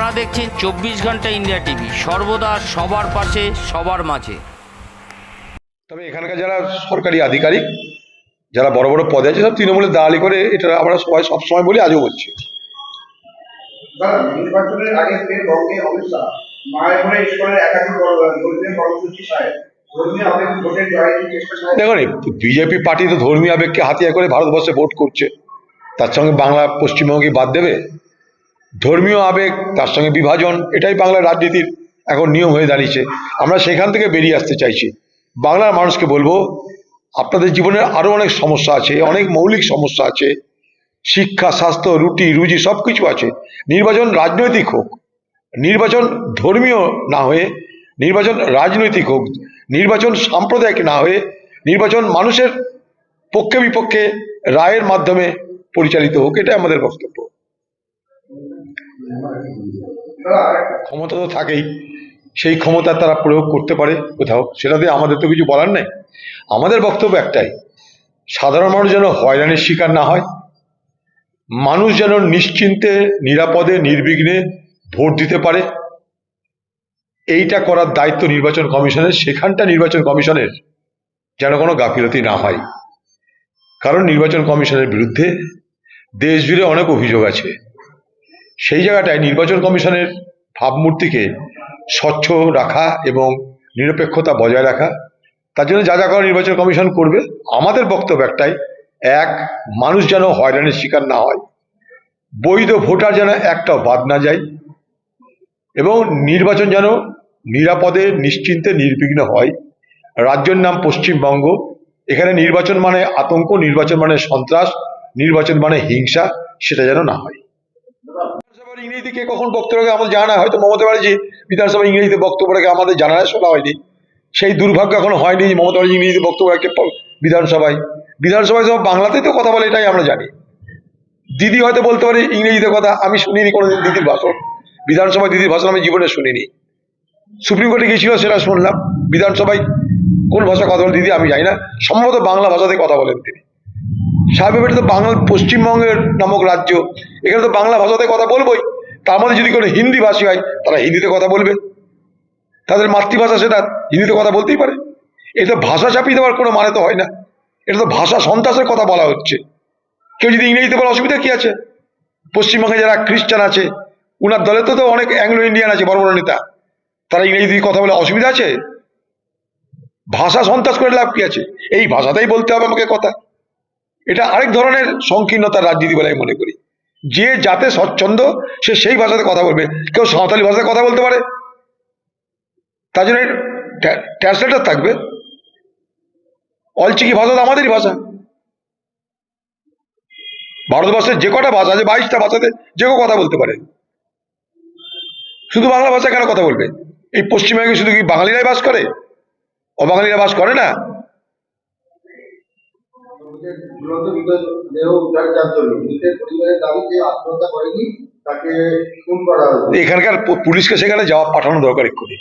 আপনারা দেখছেন চব্বিশ ঘণ্টা ইন্ডিয়া টিভি। সর্বদা সবার পাশে সবার মাঝে। তবে এখানকার যারা সরকারি আধিকারিক যারা বড় বড় পদে আছে সব তৃণমূলের দালালি করে এটা আমরা সবাই সবসময় বলি আজও বলছি। বা নির্বাচনের আগে বঙ্গে অমিত মায়াপুরে ইস্কনের একাধিক কর্মসূচি সাহেব ধর্মীয় আবেগ ভোটের জয়ের চেষ্টা সাহেব দেখুন বিজেপি পার্টি তো ধর্মীয় আবেগকে হাতিয়ার করে ভারতবর্ষে ভোট করছে। তার সঙ্গে বাংলা পশ্চিমবঙ্গে বাদ দেবে? ধর্মীয় আবেগ, তার সঙ্গে বিভাজন, এটাই বাংলার রাজনীতির এখন নিয়ম হয়ে দাঁড়িয়েছে। আমরা সেখান থেকে বেরিয়ে আসতে চাইছি। বাংলার মানুষকে বলব, আপনাদের জীবনের আরও অনেক সমস্যা আছে, অনেক মৌলিক সমস্যা আছে। শিক্ষা, স্বাস্থ্য, রুটি, রুজি সব কিছু আছে। নির্বাচন রাজনৈতিক হোক, নির্বাচন ধর্মীয় না হয়ে, নির্বাচন রাজনৈতিক হোক, নির্বাচন সাম্প্রদায়িক না হয়ে, নির্বাচন মানুষের পক্ষে বিপক্ষে রায়ের মাধ্যমে পরিচালিত হোক, এটাই আমাদের বক্তব্য। ক্ষমতা তো থাকেই। সেই ক্ষমতা তারা প্রয়োগ করতে পারে কোথাও। সেটাতে আমাদের তো কিছু বলার নেই। আমাদের বক্তব্য একটাই, সাধারণ মানুষ যেন হয়রানির শিকার না হয়, মানুষ যেন নিশ্চিন্তে, নিরাপদে, নির্বিঘ্নে ভোট দিতে পারে। এইটা করার দায়িত্ব নির্বাচন কমিশনের, সেখানটা নির্বাচন কমিশনের যেন কোনো গাফিলতি না হয়। কারণ নির্বাচন কমিশনের বিরুদ্ধে দেশ জুড়ে অনেক অভিযোগ আছে। সেই জায়গাটায় নির্বাচন কমিশনের ভাবমূর্তিকে স্বচ্ছ রাখা এবং নিরপেক্ষতা বজায় রাখা, তার জন্য যা যা করা নির্বাচন কমিশন করবে, আমাদের বক্তব্য একটাই, এক, মানুষ যেন হয়রানির শিকার না হয়, বৈধ ভোটার যেন একটাও বাদ না যায়, এবং নির্বাচন যেন নিরাপদে, নিশ্চিন্তে, নির্বিঘ্ন হয়। রাজ্যের নাম পশ্চিমবঙ্গ, এখানে নির্বাচন মানে আতঙ্ক, নির্বাচন মানে সন্ত্রাস, নির্বাচন মানে হিংসা, সেটা যেন না হয়। ইংরেজিতে কে কখন বক্তব্য রাখে আমাদের জানা হয়তো মমতা ব্যানার্জি বিধানসভার ইংরেজিতে বক্তব্য রাখে, আমাদের জানা শোনা হয়নি। সেই দুর্ভাগ্য এখন হয়নি যে মমতা ব্যানার্জি ইংরেজিতে বক্তব্য রাখে বিধানসভায়। বিধানসভায় সব বাংলাতেই তো কথা বলে, এটাই আমরা জানি। দিদি হয়তো বলতে পারে ইংরেজিতে কথা, আমি শুনিনি কোনোদিন দিদির ভাষণ। বিধানসভায় দিদির ভাষণ আমি জীবনে শুনিনি। সুপ্রিম কোর্টে গিয়েছিল, সেটা শুনলাম। বিধানসভায় কোন ভাষা কথা বলে দিদি আমি জানি না। সম্ভবত বাংলা ভাষাতে কথা বলেন তিনি। সাহেব এটা তো বাংলা, পশ্চিমবঙ্গের নামক রাজ্য। এখানে তো বাংলা ভাষাতে কথা বলবোই। তার মধ্যে যদি কোনো হিন্দি ভাষী হয়, তারা হিন্দিতে কথা বলবে। তাদের মাতৃভাষা সেটা হিন্দিতে কথা বলতেই পারে। এটা ভাষা চাপিয়ে দেওয়ার কোনো মানে তো হয় না। এটা তো ভাষা সন্ত্রাসের কথা বলা হচ্ছে। কেউ যদি ইংরেজিতে বলে, অসুবিধা কি আছে? পশ্চিমবঙ্গে যারা খ্রিস্টান আছে, উনার দলে তো অনেক অ্যাংলো ইন্ডিয়ান আছে, বড় বড় নেতা। তারা ইংরেজি কথা বলে, অসুবিধা আছে? ভাষা সন্ত্রাস করে লাভ কি আছে? এই ভাষাতেই বলতে হবে আমাকে কথা। এটা আরেক ধরনের সংকীর্ণতার রাজনীতি বলে আমি মনে করি। যে যাতে স্বচ্ছন্দ, সে সেই ভাষাতে কথা বলবে। কেউ সাঁওতালি ভাষায় কথা বলতে পারে। তার জন্য ট্রান্সলেটার থাকবে। অলচিকি ভাষা তো আমাদেরই ভাষা। ভারতবর্ষের যে কটা ভাষা আছে, বাইশটা ভাষাতে যে কেউ কথা বলতে পারে। শুধু বাংলা ভাষা কেন কথা বলবে? এই পশ্চিমবঙ্গে শুধু কি বাঙালিরাই বাস করে? অবাঙালিরা বাস করে না? যার এখানকার পুলিশকে সেখানে যাওয়া পাঠানো দরকার এক্ষুনি।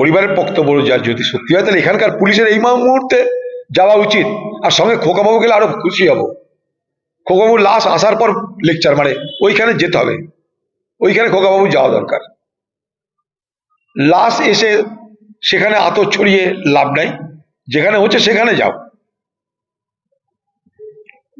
পরিবারের বক্তব্য যা যদি সত্যি হয়, তাহলে এখানকার পুলিশের এই মুহূর্তে যাওয়া উচিত। আর সঙ্গে খোকাবাবু গেলে আরও খুশি হব। খোকাবাবুর লাশ আসার পর লেকচার মানে ওইখানে যেতে হবে। ওইখানে খোকাবাবু যাওয়া দরকার। লাশ এসে সেখানে আতর ছড়িয়ে লাভ নাই। যেখানে হচ্ছে সেখানে যাও দাদা এটা হিন্দিতে বলুন এটা হিন্দিতে লাগবে